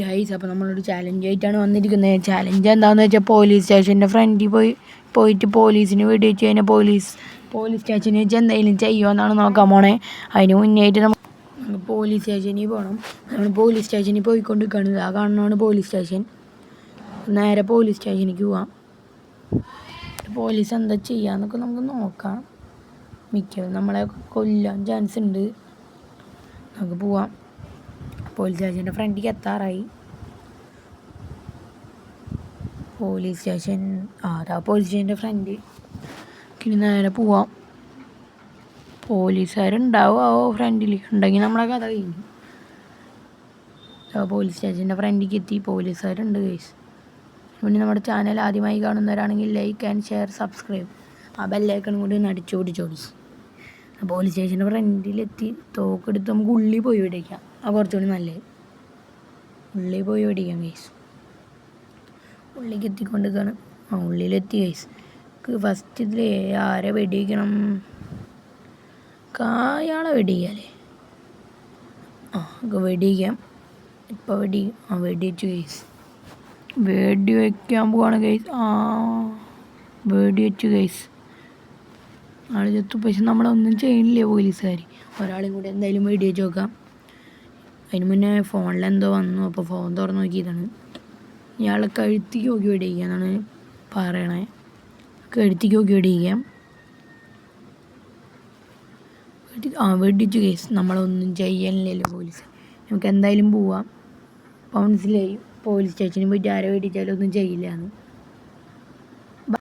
Guys അപ്പോൾ നമ്മളൊരു challenge ആയിട്ടാണ് വന്നിരിക്കുന്നത്. ചാലഞ്ച് എന്താണെന്ന് വെച്ചാൽ പോലീസ് സ്റ്റേഷന്റെ ഫ്രണ്ടിൽ പോയി പോയിട്ട് പോലീസിന് വീട് വെച്ച് കഴിഞ്ഞാൽ പോലീസ് പോലീസ് സ്റ്റേഷനിൽ വെച്ച് എന്തെങ്കിലും ചെയ്യുമോ നോക്കാൻ പോണേ. അതിന് മുന്നേറ്റ് നമ്മൾ പോലീസ് സ്റ്റേഷനിൽ പോകണം നമ്മൾ പോലീസ് സ്റ്റേഷനിൽ പോയിക്കൊണ്ടിരിക്കുകയാണ് ആ കാണുന്നതാണ് പോലീസ് സ്റ്റേഷൻ നേരെ പോലീസ് സ്റ്റേഷനിലേക്ക് പോവാം. പോലീസ് എന്താ ചെയ്യാന്നൊക്കെ നമുക്ക് നോക്കാം. മിക്കതും നമ്മളെ കൊല്ലാൻ ചാൻസ് ഉണ്ട്. നമുക്ക് പോവാം. പോലീസ് സ്റ്റേഷന്റെ ഫ്രണ്ടിലേക്ക് എത്താറായി. പോലീസ് സ്റ്റേഷൻ ആ അതാ പോലീസ് സ്റ്റേഷന്റെ ഫ്രണ്ട് ഇനി നേരെ പോവാം. പോലീസുകാരുണ്ടാവും ആ ഫ്രണ്ടിൽ ഉണ്ടെങ്കിൽ നമ്മളെ കഥ കഴിഞ്ഞു. പോലീസ് സ്റ്റേഷന്റെ ഫ്രണ്ടിലേക്ക് എത്തി. പോലീസുകാരുണ്ട് കേസ് പിന്നെ നമ്മുടെ ചാനൽ ആദ്യമായി കാണുന്നവരാണെങ്കിൽ ലൈക്ക് ആൻഡ് ഷെയർ സബ്സ്ക്രൈബ് ആ ബെല്ലൈക്കൺ കൂടി ഒന്ന് അടിച്ചു ഓടിച്ചോടി പോലീസ് സ്റ്റേഷന്റെ ഫ്രണ്ടിലെത്തി. തോക്കെടുത്ത് നമുക്ക് ഉള്ളിൽ പോയി വെടിക്കാം ആ കുറച്ചുകൂടി നല്ലത്. ഉള്ളിൽ പോയി വെടിക്കാം കേസ് ഉള്ളിലേക്ക് എത്തിക്കൊണ്ടിരിക്കുകയാണ് ആ ഉള്ളിലെത്തി കേസ് ഫസ്റ്റ് ഇതിൽ ആരെ വെടിയിക്കണം കായാളെ വെടിയിക്കാല്ലേ? ആ വെടിയിക്കാം. ഇപ്പോൾ വെടി ആ വെടി വെച്ചു കേസ് വെടി വയ്ക്കാൻ പോവാണ് കേസ് ആ വെടി വെച്ചു കേസ് ആൾ ചത്തു പക്ഷെ നമ്മളൊന്നും ചെയ്യണില്ല പോലീസുകാർ ഒരാളും കൂടി എന്തായാലും വീഡിയോ നോക്കാം അതിന് മുന്നേ ഫോണിലെന്തോ വന്നു. അപ്പോൾ ഫോൺ തുറന്ന് നോക്കിയതാണ്. ഇയാളെ കഴുത്തിക്ക് നോക്കി വെടിയിക്കുക എന്നാണ് പറയണേ. കഴുത്തിക്ക് നോക്കി വെടിയിക്കാം വെടി ആ വെടിച്ചു കേസ്. നമ്മളൊന്നും ചെയ്യാനില്ലല്ലോ പോലീസ്. നമുക്ക് എന്തായാലും പോവാം. മനസ്സിലായി. പോലീസ് സ്റ്റേഷനിൽ പോയിട്ട് ആരെ വെടിച്ചാലും ഒന്നും ചെയ്യില്ല എന്ന്.